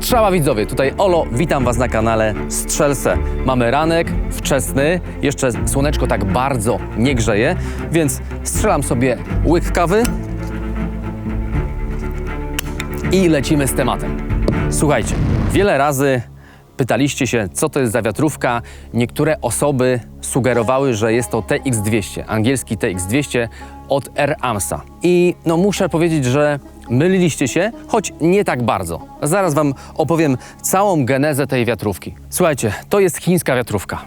Strzała widzowie, tutaj Olo, witam Was na kanale Strzelce. Mamy ranek wczesny, jeszcze słoneczko tak bardzo nie grzeje, więc strzelam sobie łyk kawy i lecimy z tematem. Słuchajcie, wiele razy pytaliście się, co to jest za wiatrówka. Niektóre osoby sugerowały, że jest to TX200, angielski TX200 od Air Amsa. I no muszę powiedzieć, że myliliście się, choć nie tak bardzo. Zaraz Wam opowiem całą genezę tej wiatrówki. Słuchajcie, to jest chińska wiatrówka.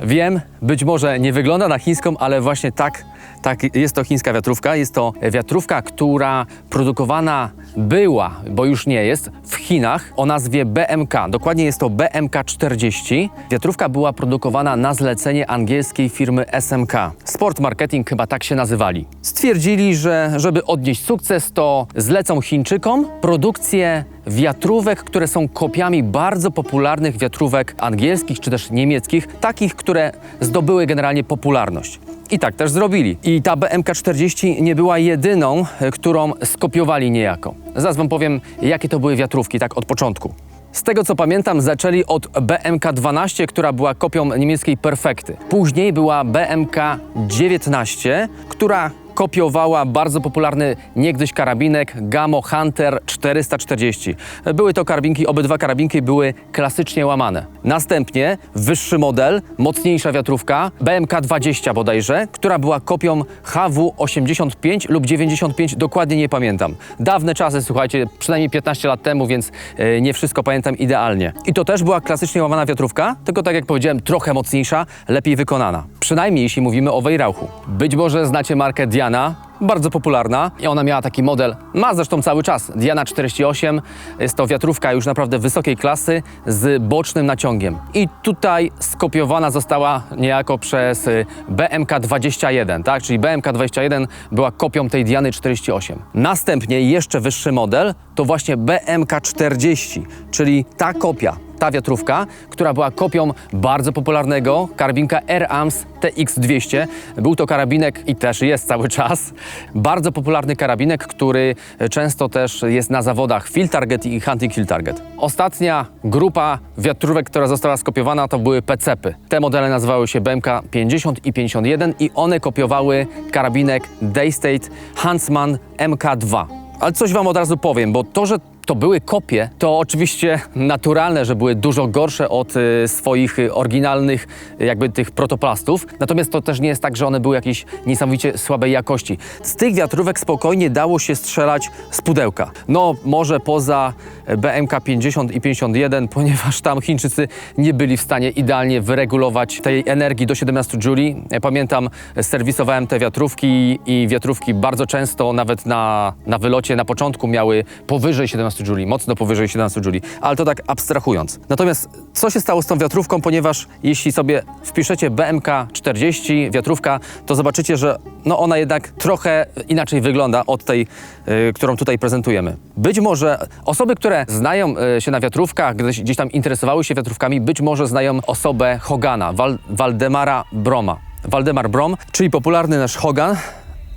Wiem, być może nie wygląda na chińską, ale właśnie tak, tak jest to chińska wiatrówka. Jest to wiatrówka, która produkowana była, bo już nie jest, w Chinach o nazwie BMK. Dokładnie jest to BMK 40. Wiatrówka była produkowana na zlecenie angielskiej firmy SMK. Sport Marketing chyba tak się nazywali. Stwierdzili, że żeby odnieść sukces, to zlecą Chińczykom produkcję wiatrówek, które są kopiami bardzo popularnych wiatrówek angielskich czy też niemieckich, takich, które zdobyły generalnie popularność. I tak też zrobili. I ta BMK-40 nie była jedyną, e, którą skopiowali niejako. Zaraz wam powiem, jakie to były wiatrówki, tak od początku. Z tego co pamiętam, zaczęli od BMK-12, która była kopią niemieckiej Perfekty. Później była BMK-19, która kopiowała bardzo popularny niegdyś karabinek Gamo Hunter 440. Były to karabinki, obydwa karabinki były klasycznie łamane. Następnie wyższy model, mocniejsza wiatrówka, BMK 20 bodajże, która była kopią HW 85 lub 95, dokładnie nie pamiętam. Dawne czasy, słuchajcie, przynajmniej 15 lat temu, więc e, nie wszystko pamiętam idealnie. I to też była klasycznie łamana wiatrówka, tylko tak jak powiedziałem, trochę mocniejsza, lepiej wykonana. Przynajmniej jeśli mówimy o Weihrauchu. Być może znacie markę Diana, bardzo popularna i ona miała taki model, ma zresztą cały czas, Diana 48, jest to wiatrówka już naprawdę wysokiej klasy z bocznym naciągiem. I tutaj skopiowana została niejako przez y, BMK 21, tak? czyli BMK 21 była kopią tej Diany 48. Następnie jeszcze wyższy model to właśnie BMK 40, czyli ta kopia, ta wiatrówka, która była kopią bardzo popularnego karabinka Air Arms TX200. Był to karabinek i też jest cały czas. Bardzo popularny karabinek, który często też jest na zawodach Field Target i Hunting Field Target. Ostatnia grupa wiatrówek, która została skopiowana, to były PCP. Te modele nazywały się BMK 50 i 51 i one kopiowały karabinek Daystate Huntsman MK2. Ale coś Wam od razu powiem, bo to, że to były kopie, to oczywiście naturalne, że były dużo gorsze od y, swoich y, oryginalnych y, jakby tych protoplastów. Natomiast to też nie jest tak, że one były jakiejś niesamowicie słabej jakości. Z tych wiatrówek spokojnie dało się strzelać z pudełka. No może poza BMK 50 i 51, ponieważ tam Chińczycy nie byli w stanie idealnie wyregulować tej energii do 17 juli. Ja Pamiętam, serwisowałem te wiatrówki i wiatrówki bardzo często nawet na, na wylocie na początku miały powyżej 17 juli, mocno powyżej 17 juli, ale to tak abstrahując. Natomiast co się stało z tą wiatrówką, ponieważ jeśli sobie wpiszecie BMK 40 wiatrówka, to zobaczycie, że no ona jednak trochę inaczej wygląda od tej, y, którą tutaj prezentujemy. Być może osoby, które znają y, się na wiatrówkach, gdzieś, gdzieś tam interesowały się wiatrówkami, być może znają osobę Hogana, Wal, Waldemara Broma. Waldemar Brom, czyli popularny nasz Hogan,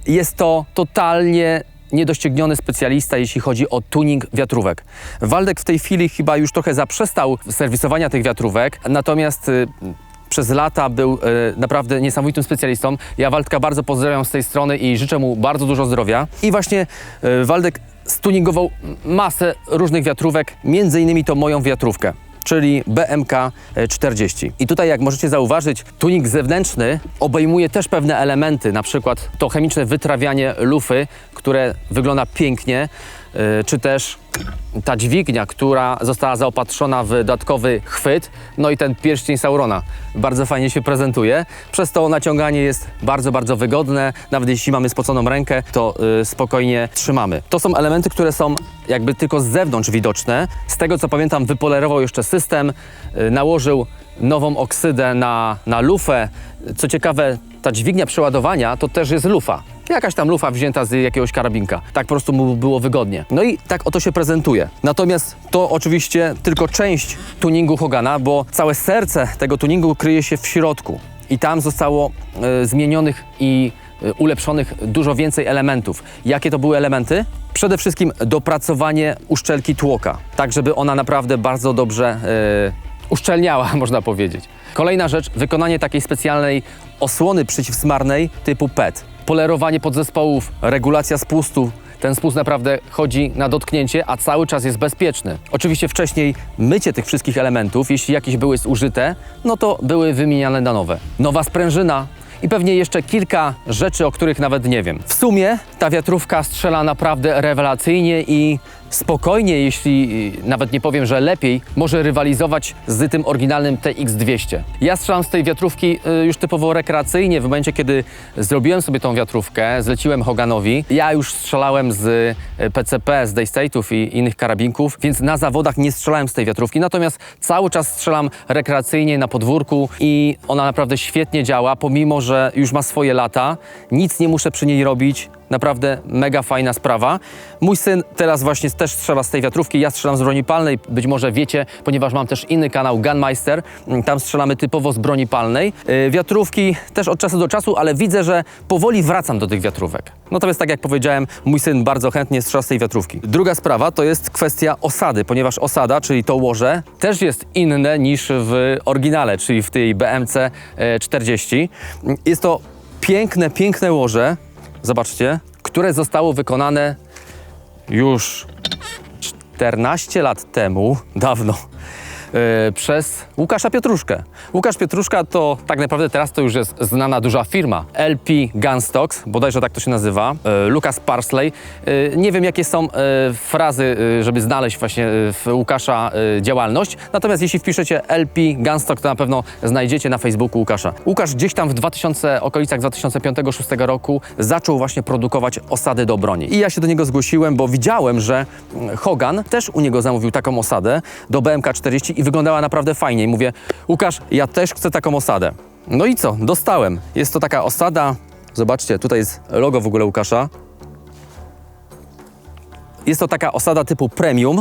jest to totalnie niedościgniony specjalista, jeśli chodzi o tuning wiatrówek. Waldek w tej chwili chyba już trochę zaprzestał serwisowania tych wiatrówek, natomiast y, przez lata był y, naprawdę niesamowitym specjalistą. Ja Waldka bardzo pozdrawiam z tej strony i życzę mu bardzo dużo zdrowia. I właśnie y, Waldek stuningował masę różnych wiatrówek, między innymi to moją wiatrówkę czyli BMK 40. I tutaj, jak możecie zauważyć, tuning zewnętrzny obejmuje też pewne elementy, na przykład to chemiczne wytrawianie lufy, które wygląda pięknie, czy też ta dźwignia, która została zaopatrzona w dodatkowy chwyt, no i ten pierścień Saurona bardzo fajnie się prezentuje. Przez to naciąganie jest bardzo, bardzo wygodne. Nawet jeśli mamy spoconą rękę, to yy, spokojnie trzymamy. To są elementy, które są jakby tylko z zewnątrz widoczne. Z tego co pamiętam, wypolerował jeszcze system, yy, nałożył nową oksydę na, na lufę. Co ciekawe, ta dźwignia przeładowania to też jest lufa. Jakaś tam lufa wzięta z jakiegoś karabinka. Tak po prostu mu było wygodnie. No i tak oto się prezentuje. Natomiast to oczywiście tylko część tuningu Hogana, bo całe serce tego tuningu kryje się w środku. I tam zostało e, zmienionych i e, ulepszonych dużo więcej elementów. Jakie to były elementy? Przede wszystkim dopracowanie uszczelki tłoka, tak żeby ona naprawdę bardzo dobrze e, uszczelniała, można powiedzieć. Kolejna rzecz, wykonanie takiej specjalnej osłony przeciwsmarnej typu PET. Polerowanie podzespołów, regulacja spustu. Ten spust naprawdę chodzi na dotknięcie, a cały czas jest bezpieczny. Oczywiście wcześniej mycie tych wszystkich elementów, jeśli jakieś były zużyte, no to były wymieniane na nowe. Nowa sprężyna, i pewnie jeszcze kilka rzeczy, o których nawet nie wiem. W sumie ta wiatrówka strzela naprawdę rewelacyjnie i spokojnie, jeśli y, nawet nie powiem, że lepiej, może rywalizować z tym oryginalnym TX200. Ja strzelam z tej wiatrówki y, już typowo rekreacyjnie. W momencie, kiedy zrobiłem sobie tą wiatrówkę, zleciłem Hoganowi, ja już strzelałem z y, PCP, z Daystate'ów i innych karabinków, więc na zawodach nie strzelałem z tej wiatrówki. Natomiast cały czas strzelam rekreacyjnie na podwórku i ona naprawdę świetnie działa, pomimo, że już ma swoje lata. Nic nie muszę przy niej robić. Naprawdę mega fajna sprawa. Mój syn teraz właśnie też strzela z tej wiatrówki. Ja strzelam z broni palnej. Być może wiecie, ponieważ mam też inny kanał Gunmeister. Mm, Tam strzelamy typowo z broni palnej. Yy, Wiatrówki też od czasu do czasu, ale widzę, że powoli wracam do tych wiatrówek. Natomiast tak jak powiedziałem, mój syn bardzo chętnie strzela z tej wiatrówki. Druga sprawa to jest kwestia osady, ponieważ osada, czyli to łoże, też jest inne niż w oryginale, czyli w tej BMC e, 40. Jest to piękne, piękne łoże, zobaczcie, które zostało wykonane już 14 lat temu, dawno, przez Łukasza Pietruszkę. Łukasz Pietruszka to tak naprawdę teraz to już jest znana duża firma. LP Gunstocks, bodajże tak to się nazywa. E, Lucas Parsley. E, nie wiem jakie są e, frazy, e, żeby znaleźć właśnie e, w Łukasza e, działalność. Natomiast jeśli wpiszecie LP Gunstock, to na pewno znajdziecie na Facebooku Łukasza. Łukasz gdzieś tam w 2000, okolicach 2005-2006 roku zaczął właśnie produkować osady do broni. I ja się do niego zgłosiłem, bo widziałem, że mm, Hogan też u niego zamówił taką osadę do BMK 40 i wyglądała naprawdę fajnie. I mówię, Łukasz, ja też chcę taką osadę. No i co? Dostałem. Jest to taka osada, zobaczcie, tutaj jest logo w ogóle Łukasza. Jest to taka osada typu premium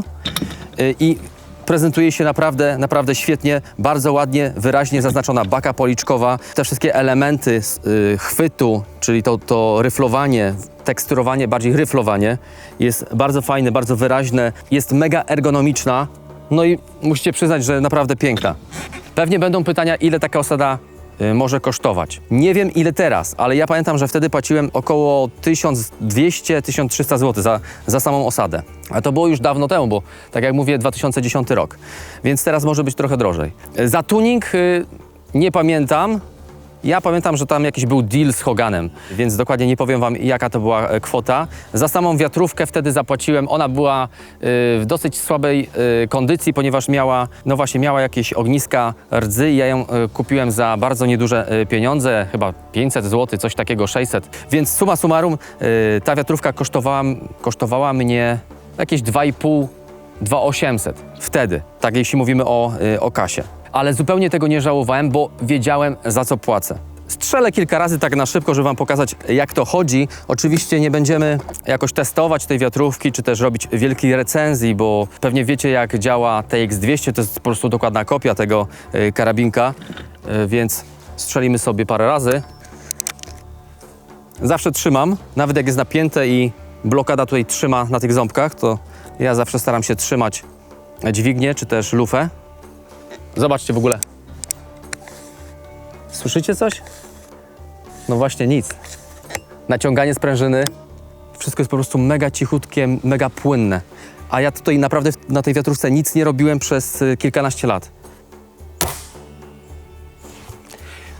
y, i prezentuje się naprawdę, naprawdę świetnie, bardzo ładnie, wyraźnie zaznaczona baka policzkowa. Te wszystkie elementy y, chwytu, czyli to, to ryflowanie, teksturowanie, bardziej ryflowanie, jest bardzo fajne, bardzo wyraźne, jest mega ergonomiczna. No i musicie przyznać, że naprawdę piękna. Pewnie będą pytania, ile taka osada y, może kosztować. Nie wiem ile teraz, ale ja pamiętam, że wtedy płaciłem około 1200-1300 zł za, za samą osadę. A to było już dawno temu, bo tak jak mówię, 2010 rok. Więc teraz może być trochę drożej. Y, Za tuning y, nie pamiętam. Ja pamiętam, że tam jakiś był deal z Hoganem, więc dokładnie nie powiem wam, jaka to była e, kwota. Za samą wiatrówkę wtedy zapłaciłem. Ona była y, w dosyć słabej y, kondycji, ponieważ miała, no właśnie, miała jakieś ogniska rdzy ja ją kupiłem za bardzo nieduże pieniądze, chyba 500 zł, coś takiego, 600. Więc suma summarum, ta wiatrówka kosztowała, kosztowała mnie jakieś 2,5 2800 wtedy, tak jeśli mówimy o, y, o kasie. Ale zupełnie tego nie żałowałem, bo wiedziałem za co płacę. Strzelę kilka razy tak na szybko, żeby Wam pokazać, jak to chodzi. Oczywiście nie będziemy jakoś testować tej wiatrówki, czy też robić wielkiej recenzji, bo pewnie wiecie, jak działa TX200. To jest po prostu dokładna kopia tego y, karabinka, y, więc strzelimy sobie parę razy. Zawsze trzymam, nawet jak jest napięte i blokada tutaj trzyma na tych ząbkach, to ja zawsze staram się trzymać dźwignię czy też lufę. Zobaczcie w ogóle. Słyszycie coś? No właśnie nic. Naciąganie sprężyny, wszystko jest po prostu mega cichutkie, mega płynne. A ja tutaj naprawdę na tej wiatrówce nic nie robiłem przez y, kilkanaście lat.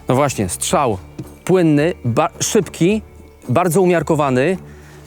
No właśnie, strzał płynny, ba- szybki, bardzo umiarkowany.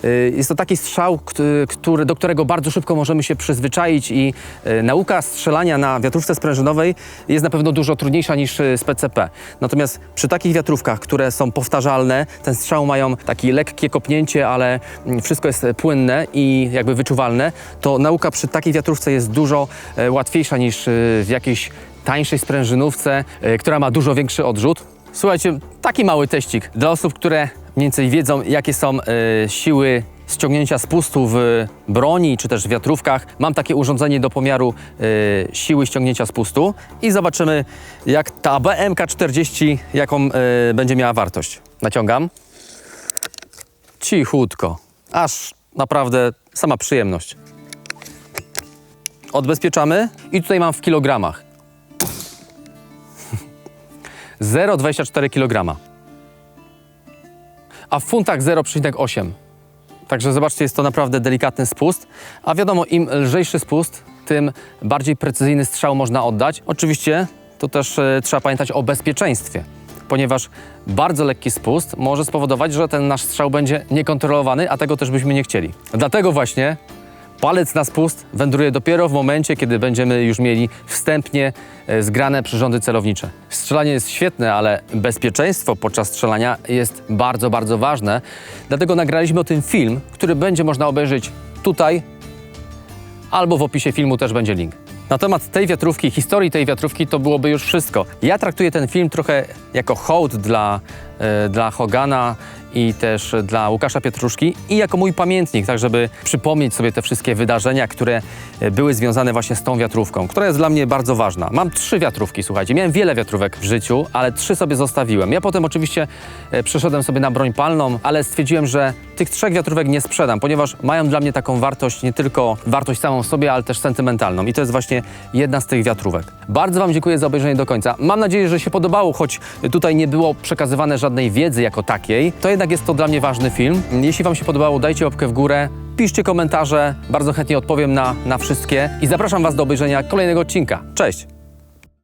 Y, Jest to taki strzał, kt- który, do którego bardzo szybko możemy się przyzwyczaić i y, nauka strzelania na wiatrówce sprężynowej jest na pewno dużo trudniejsza niż y, z PCP. Natomiast przy takich wiatrówkach, które są powtarzalne, ten strzał mają takie lekkie kopnięcie, ale mm, wszystko jest e, płynne i jakby wyczuwalne, to nauka przy takiej wiatrówce jest dużo e, łatwiejsza niż w jakiejś tańszej sprężynówce, y, która ma dużo większy odrzut. Słuchajcie, taki mały teścik dla osób, które mniej więcej wiedzą, jakie są e, siły ściągnięcia spustu w broni czy też w wiatrówkach. Mam takie urządzenie do pomiaru e, siły ściągnięcia spustu i zobaczymy, jak ta BMK40, jaką e, będzie miała wartość. Naciągam. Cichutko. Aż naprawdę sama przyjemność. Odbezpieczamy i tutaj mam w kilogramach. 0,24 kg. A w funtach 0,8. Także zobaczcie, jest to naprawdę delikatny spust. A wiadomo, im lżejszy spust, tym bardziej precyzyjny strzał można oddać. Oczywiście tu też e, trzeba pamiętać o bezpieczeństwie, ponieważ bardzo lekki spust może spowodować, że ten nasz strzał będzie niekontrolowany, a tego też byśmy nie chcieli. Dlatego właśnie palec na spust wędruje dopiero w momencie, kiedy będziemy już mieli wstępnie e, zgrane przyrządy celownicze. Strzelanie jest świetne, ale bezpieczeństwo podczas strzelania jest bardzo, bardzo ważne. Dlatego nagraliśmy o tym film, który będzie można obejrzeć tutaj albo w opisie filmu też będzie link. Na temat tej wiatrówki, historii tej wiatrówki to byłoby już wszystko. Ja traktuję ten film trochę jako hołd dla, dla Hogana i też dla Łukasza Pietruszki i jako mój pamiętnik, tak żeby przypomnieć sobie te wszystkie wydarzenia, które e, były związane właśnie z tą wiatrówką, która jest dla mnie bardzo ważna. Mam trzy wiatrówki, słuchajcie, miałem wiele wiatrówek w życiu, ale trzy sobie zostawiłem. Ja potem oczywiście e, przeszedłem sobie na broń palną, ale stwierdziłem, że tych trzech wiatrówek nie sprzedam, ponieważ mają dla mnie taką wartość, nie tylko wartość samą w sobie, ale też sentymentalną. I to jest właśnie jedna z tych wiatrówek. Bardzo Wam dziękuję za obejrzenie do końca. Mam nadzieję, że się podobało, choć tutaj nie było przekazywane żadnej wiedzy jako takiej. To jednak jest to dla mnie ważny film. Jeśli Wam się podobało, dajcie łapkę w górę. Piszcie komentarze, bardzo chętnie odpowiem na, na wszystkie i zapraszam Was do obejrzenia kolejnego odcinka. Cześć!